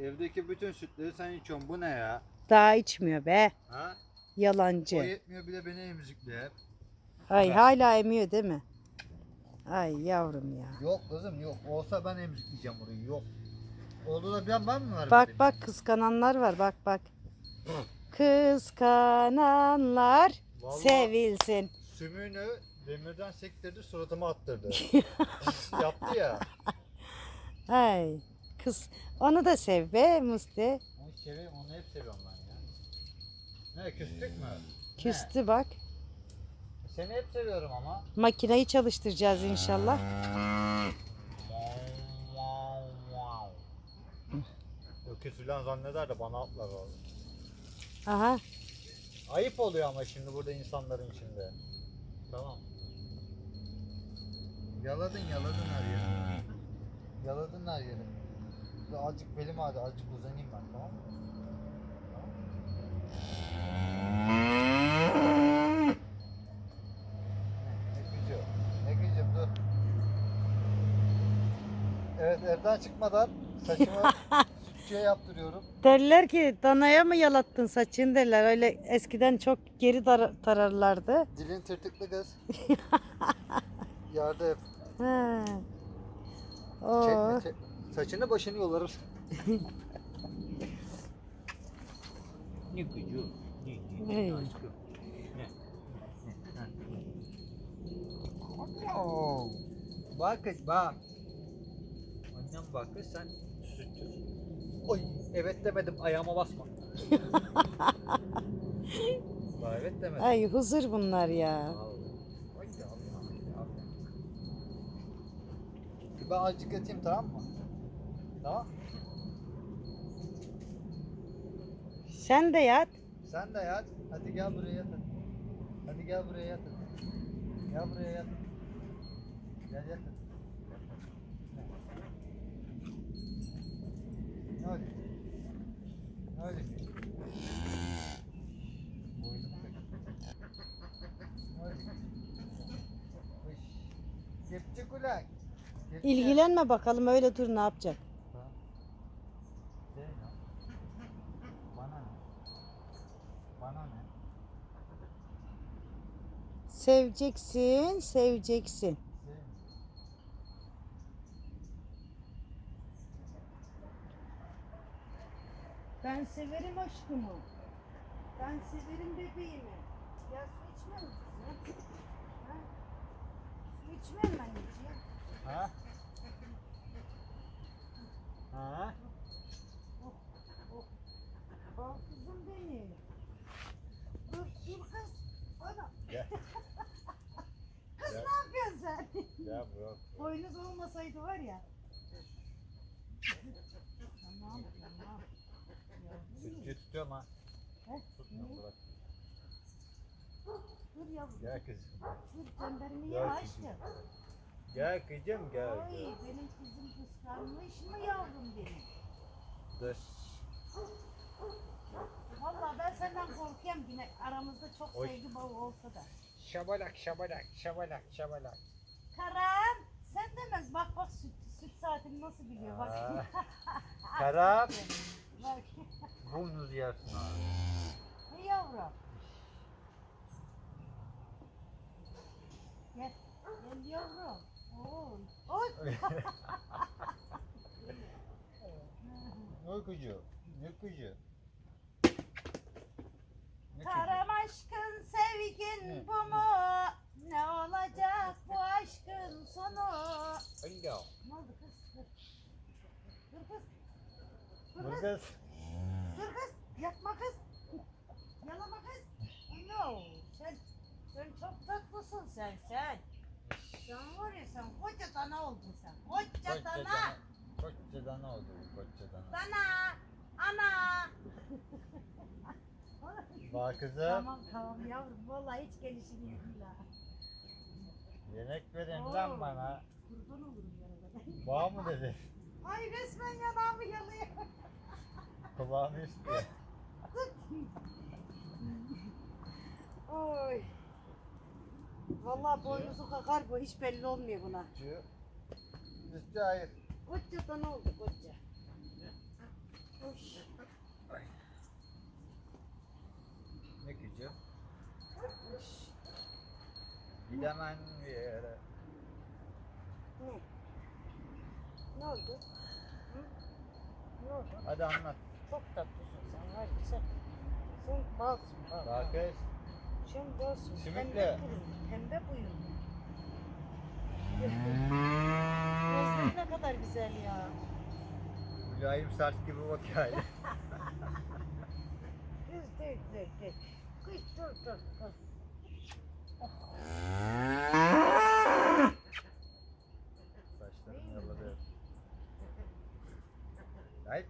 Evdeki bütün sütleri sen içiyorsun. Bu ne ya? Daha içmiyor be. Ha? O Yalancı. yetmiyor bir de beni emzikli hep. Ay Bak. hala emiyor değil mi? Ay yavrum ya. Yok kızım yok. Olsa ben emzikleyeceğim orayı. Yok. Oldu da ben, ben mi vermedim? Bak bak kıskananlar var bak bak. Kıskananlar Vallahi sevilsin. Sümüğünü demirden sektirdi suratıma attırdı. Yaptı ya. Ay kız onu da sev be Musti. Onu seviyorum, onu hep seviyorum ben ya. Ne küstük mü? Küstü bak. Seni hep seviyorum ama. Makineyi çalıştıracağız inşallah. Öküz filan zanneder de bana atlar oğlum. Aha. Ayıp oluyor ama şimdi burada insanların içinde. Tamam. Yaladın yaladın her yeri. Yaladın her yeri. Azıcık belim ağrıdı, azıcık uzanayım ben tamam mı? Dur. Evet evden çıkmadan saçımı sütçüye yaptırıyorum. Derler ki danaya mı yalattın saçını derler. Öyle eskiden çok geri tar- tararlardı. Dilin tırtıklı kız. Yardım. Ha. Oo. Çekme, çek. Saçını başını yolarır. ne gücü? Ne? Oo. Bak kız bak. Annem bak kız sen sütçüsün. Oy evet demedim ayağıma basma. Bak evet demedim. Ay huzur bunlar ya. Ay ya Allah ya. Ben azıcık yatayım tamam mı? Tamam. Sen de yat. Sen de yat. Hadi gel buraya yat. hadi. Gel buraya yat. Gel buraya yat. Gel yat. Ne oldu? Ne oldu? İlgilenme bakalım öyle dur ne yapacak. Tamam. Şey ne? Bana ne? Bana ne? Seveceksin, seveceksin. Mi? Ben severim aşkımı. Ben severim bebeğimi. Ya su içmem misin? Ha? Su içmem mi anneciğim? Ha? Ha? Bak kızım benim. Dur, dur kız. Ana. Gel. Kız Gel. ne yapıyorsun sen? Bırak. Boynuz olmasaydı var ya. tamam tamam. Sütçü tutuyorum ha. Tutmuyor bırak. Dur yavrum. Gel kızım. Dur göndermeyi Gel açtı. kızım. Gel kızım gel. Ay gel. benim kızım kıskanmış mı yavrum benim? Dur. Vallahi ben senden korkuyorum yine aramızda çok Oy. sevgi bağı olsa da. Şabalak şabalak şabalak şabalak. Karam sen de mi? Bak bak süt, süt saatini nasıl biliyor bak. Aa. Karam. bak. Burnunuz yersin ha. Ne yavrum? Gel. Gel yavrum. Oy. Oy. Ne kucu? Ne kucu? Ne kucu? Karam aşkın sevgin bu mu? Ne olacak bu aşkın sonu? Alo. Ne oldu kız? Dur. Dur kız. Dur kız. Dur kız. Yapma kız. Yalama kız. No. Sen, sen çok tatlısın sen sen. Sen var ya sen koca dana oldun sen. Koca dana. Koca dana oldu bu koca dana. Dana. Ana. Bak kızım. tamam tamam yavrum. Vallahi hiç gelişini ha. Yemek verin lan bana. Kurban olurum yanına. Bağ mı dedi? Ay resmen yanağımı yalıyor. Kulağını istiyor. Oy. Vallahi boynuzu kakar bu hiç belli olmuyor buna. Diyor. İşte hayır. Koca da ne oldu koca? Oy. Ne gücü? Oy. Gidemem bir yere. Ne? Ne oldu? Hı? Ne oldu? Hadi anlat. Çok tatlısın sen var ya sen. Sen balsın bal. Daha kız. Sen balsın. Sümükle. Pembe boyun. Gözleri ne kadar güzel ya. Mülayim sert gibi bakıyor. Kız dur dur dur. Kız dur dur dur. Saçlarını yaladı. Ay.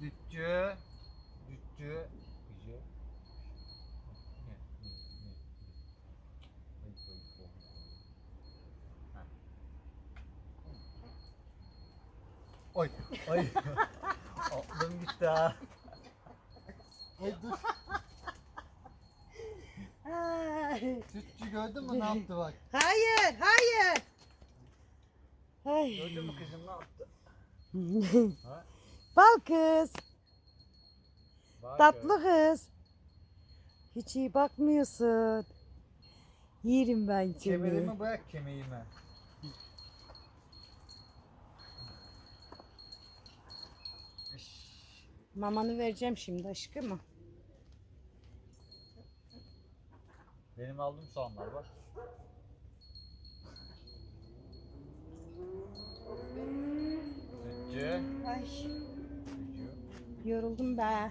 Dütçü. Dütçü. Ha. Oy, ay. Aklım gitti ha. Ay dur. Ay. Sütçü gördün mü ne yaptı bak. Hayır, hayır. Ay. Gördün mü kızım ne yaptı? Ha? Bal kız, Bak tatlı kız. Hiç iyi bakmıyorsun. Yerim ben seni. Kemerimi bırak kemerimi. İş. Mamanı vereceğim şimdi aşkım. Benim aldığım soğanlar bak. Sütçü. Ay, Sütçü. yoruldum be.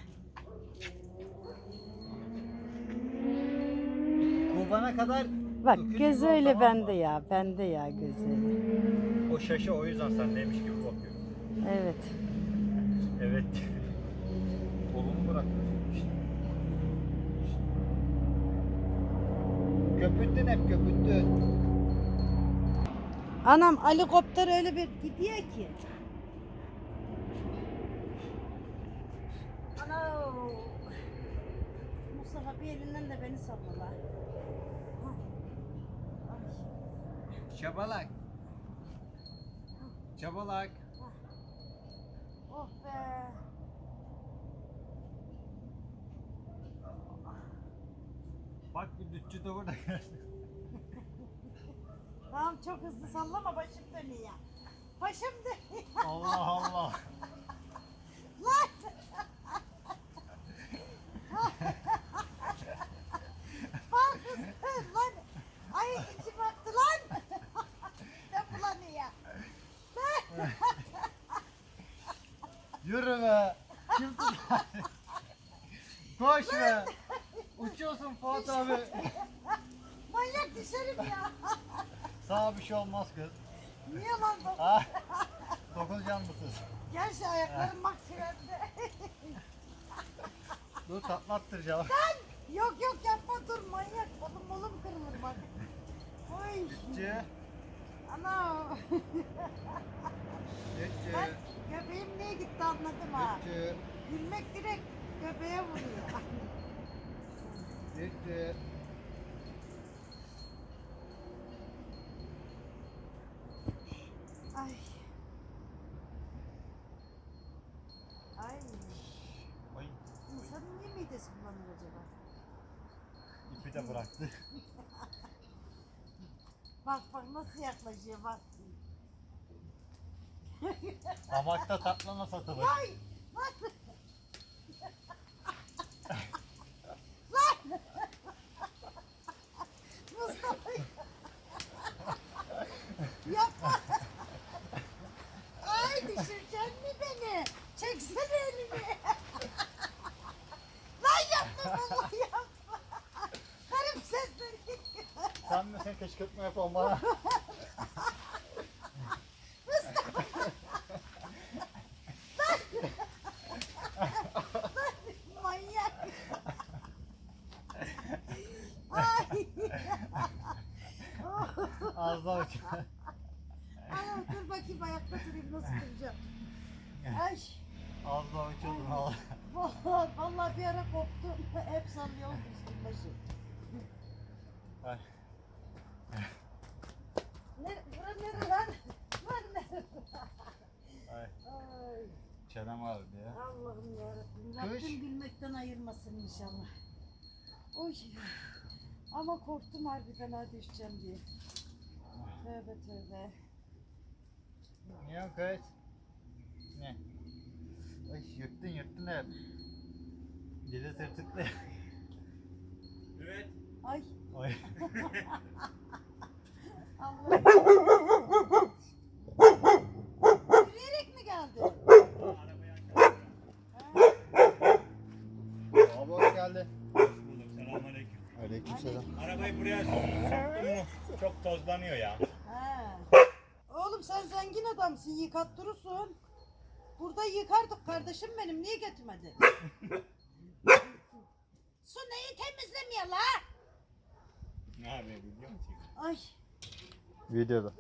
Kubana kadar Bak ol, öyle tamam bende ya, bende ya gözü. o şaşı o yüzden sendeymiş gibi bakıyor. Evet. Evet. Kolumu bırak. Köpürttün hep köpürttün. Anam helikopter öyle bir gidiyor ki. Ana. Mustafa bir elinden de beni salla. la. Hah. Ay. Çabalak. Çabalak. Oh be. Dütçü de burada. Tamam çok hızlı sallama başım dönüyor. Başım dönüyor. Allah Allah. Lan! Bak kız, lan! Ay içim baktı lan! ne bulanıyor? Yürü be. Kim tutar? Koş be. Uçuyorsun Fuat abi. Manyak düşerim ya. Sana bir şey olmaz kız. Niye lan? Dokuz canlısın. Gel şu ayaklarım bak frende. Dur tatlattıracağım. yok yok yapma dur manyak. Kolum molum kırılır bak. Oy. Dütçü. Ana. Dütçü. Ben göbeğim niye gitti anladım ha. Dütçü. Gülmek direkt göbeğe vuruyor. Dütçü. Ay. Ay. Oy. İnsanın niye midesi bulanır acaba? İpi de bıraktı. Bak bak nasıl yaklaşıyor bak. Hamakta tatlana satılır. Ay! Lan! Lan! Mustafa! Yapma! Ay düşüreceksin mi beni? Çeksene elini! Lan yapma vallahi yapma! Garip sesler geliyor. Sen misin kışkırtma yapan bana? Manyak! Ay! Az daha uç. Ana dur bakayım ayakta durayım nasıl duracağım. Ay! Az daha uçuyordun valla. Vallahi, vallahi bir ara koptum. Hep sallıyor üstüm başı. Ay. Ne, bura nere lan? Lan nere? Ay. Çenem ağrıdı ya. Allah'ım yarabbim. Rabbim gülmekten ayırmasın inşallah. Oy. Ama korktum harbi fena düşeceğim diye. Tövbe tövbe. Ne o kız? Ne? Ay yırttın yırttın hep. Dili tırtıklı. Evet. Ay Ay. Allah. Yürüyerek mi geldi? Arabaya açalım. Bulduk. Selamünaleyküm. Aleykümselam. Arabayı buraya mu çok tozlanıyor ya. Ha. Oğlum sen zengin adamsın yıkattırırsın. Burada yıkardık kardeşim benim niye getirmedin? Su neyi temizlemiyor la? Ne abi biliyor musun? Ay Videoda.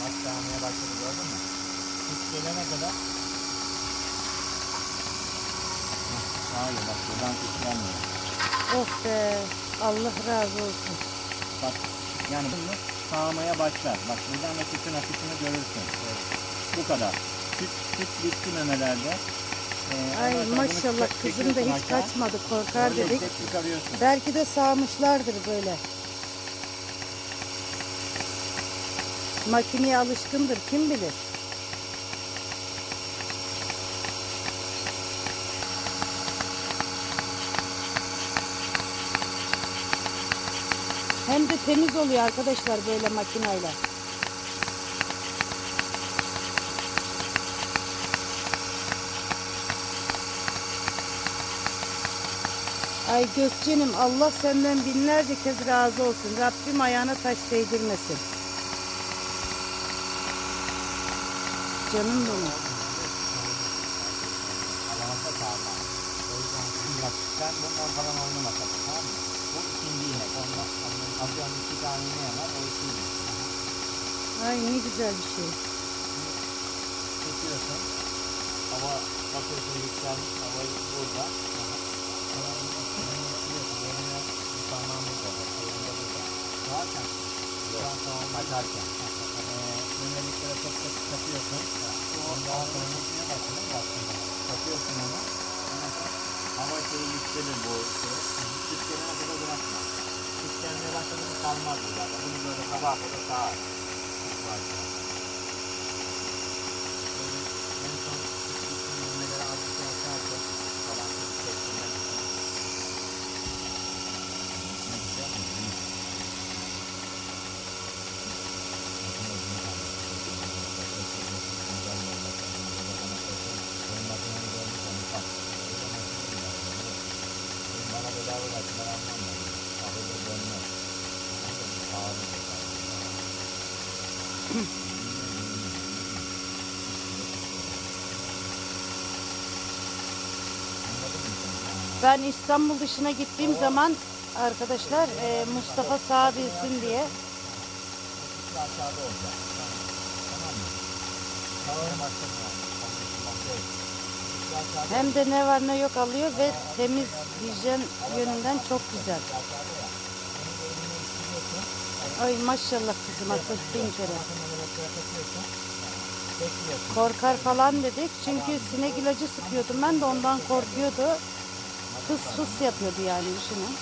Bak sağmaya başladı gördün mü? Hiç gelene kadar. Hayır bak buradan kuşlanmıyor. oh be Allah razı olsun. Bak yani bunu sağmaya başlar. Bak buradan da sütün akışını görürsün. Bu kadar. Süt, süt bitti memelerde. Ee, Ay maşallah kızım da hiç kaçmadı korkar dedik. çıkarıyorsun. Belki de sağmışlardır böyle. Makineye alışkındır kim bilir. Hem de temiz oluyor arkadaşlar böyle makineyle. Ay Gökçe'nim Allah senden binlerce kez razı olsun. Rabbim ayağına taş değdirmesin. Canım benim. Alamasa sağma. O yüzden şimdi bak sen bundan falan oynama tamam mı? Bu ikinci inek. Ondan atıyorum iki tane ineği var. O ikinci. Ay ne güzel bir şey. Çekiyorsun. Hava bakıyorsun yükselmiş. Havayı burada. Sonra bunu bir parmağın burada. bak, yerinde burada. Zaten Ondan sonra açarken. Eee Memeliklere çok çok takıyorsun. Ondan sonra ne başladın? Başladın. Takıyorsun onu. Hava şeyi yükselir bu şey. Süt gelene kadar bırakma. Süt gelmeye başladı mı kalmaz bu zaten. Bunu böyle sabah kadar sağar. Süt varsa. Böyle en son süt bütün memeleri azıcık açarken falan süt çektirmek için. Ne güzel mi? Ben İstanbul dışına gittiğim zaman arkadaşlar e, Mustafa sağ bilsin diye aşağıda olacak. Tamam mı? Tamam. Hem de ne var ne yok alıyor ve temiz hijyen yönünden çok güzel. Ay maşallah kızıma 40 bin kere. Korkar falan dedik çünkü sinek ilacı sıkıyordum ben de ondan korkuyordu. Fıs fıs yapıyordu yani düşünün.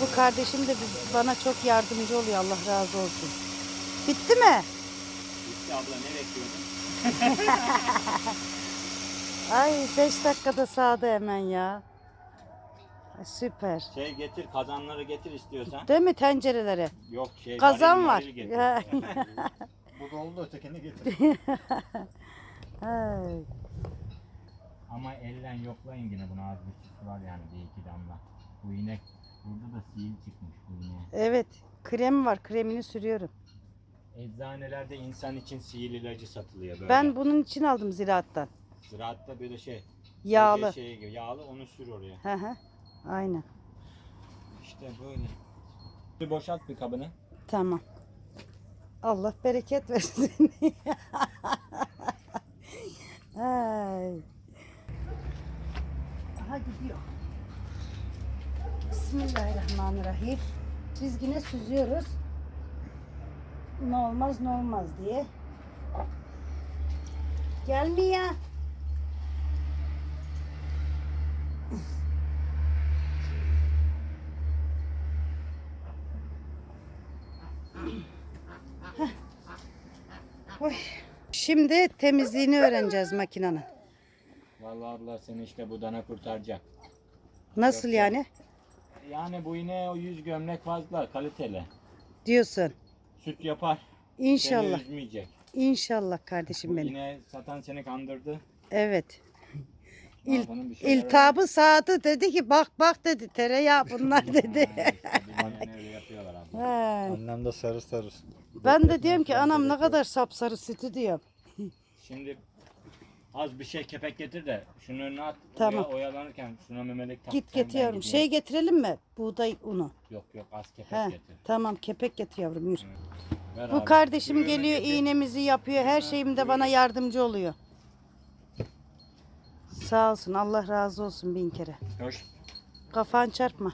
Bu kardeşim de bana çok yardımcı oluyor Allah razı olsun. Bitti mi? Bitti abla ne bekliyordun? Ay 5 dakikada sağdı hemen ya. Ay, Süper. Şey getir kazanları getir istiyorsan. Değil mi tencereleri? Yok şey Kazan varil var. maril getir. Ya. Bu doldu ötekini getir. Ay. Ama ellen yoklayın yine buna az bir çift var yani bir iki damla. Bu inek burada da sihir çıkmış bu ineğe. Evet. Krem var. Kremini sürüyorum. Eczanelerde insan için sihir ilacı satılıyor böyle. Ben bunun için aldım ziraattan. Ziraatta böyle şey. Yağlı. Şey gibi, yağlı onu sür oraya. Hı hı. Aynen. İşte böyle. Bir boşalt bir kabını. Tamam. Allah bereket versin. Ay. gidiyor. Bismillahirrahmanirrahim. Biz yine süzüyoruz. Ne olmaz ne olmaz diye. Gelmiyor. Şimdi temizliğini öğreneceğiz makinenin. Vallahi abla seni işte bu dana kurtaracak. Nasıl Yok, yani? Yani bu yine o 100 gömlek fazla kaliteli. Diyorsun. Süt yapar. İnşallah. Seni üzmeyecek. İnşallah kardeşim Bu benim. yine satan seni kandırdı. Evet. İl, iltabı sağdı dedi ki bak bak dedi tereyağı bunlar dedi. Annem de sarı sarı. Ben de diyorum ki anam ne kadar sapsarı sütü diyorum. Şimdi az bir şey kepek getir de şunun önüne at. Tamam. Oya- oyalanırken şuna memelik tak. Git sen ben get yavrum. gideyim. Şey getirelim mi? Buğday unu. Yok yok az kepek He. getir. Tamam kepek get yavrum yürü. Ver Bu abi. kardeşim Buyurun, geliyor getir. iğnemizi yapıyor. Her şeyimde bana yardımcı oluyor. Sağ olsun. Allah razı olsun bin kere. Hoş. Kafan çarpma.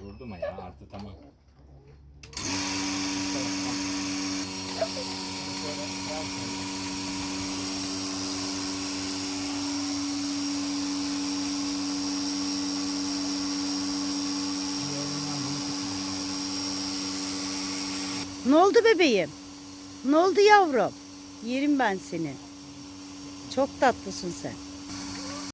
Durdu mu ya artık tamam. Ne oldu bebeğim? Ne oldu yavrum? Yerim ben seni. Çok tatlısın sen.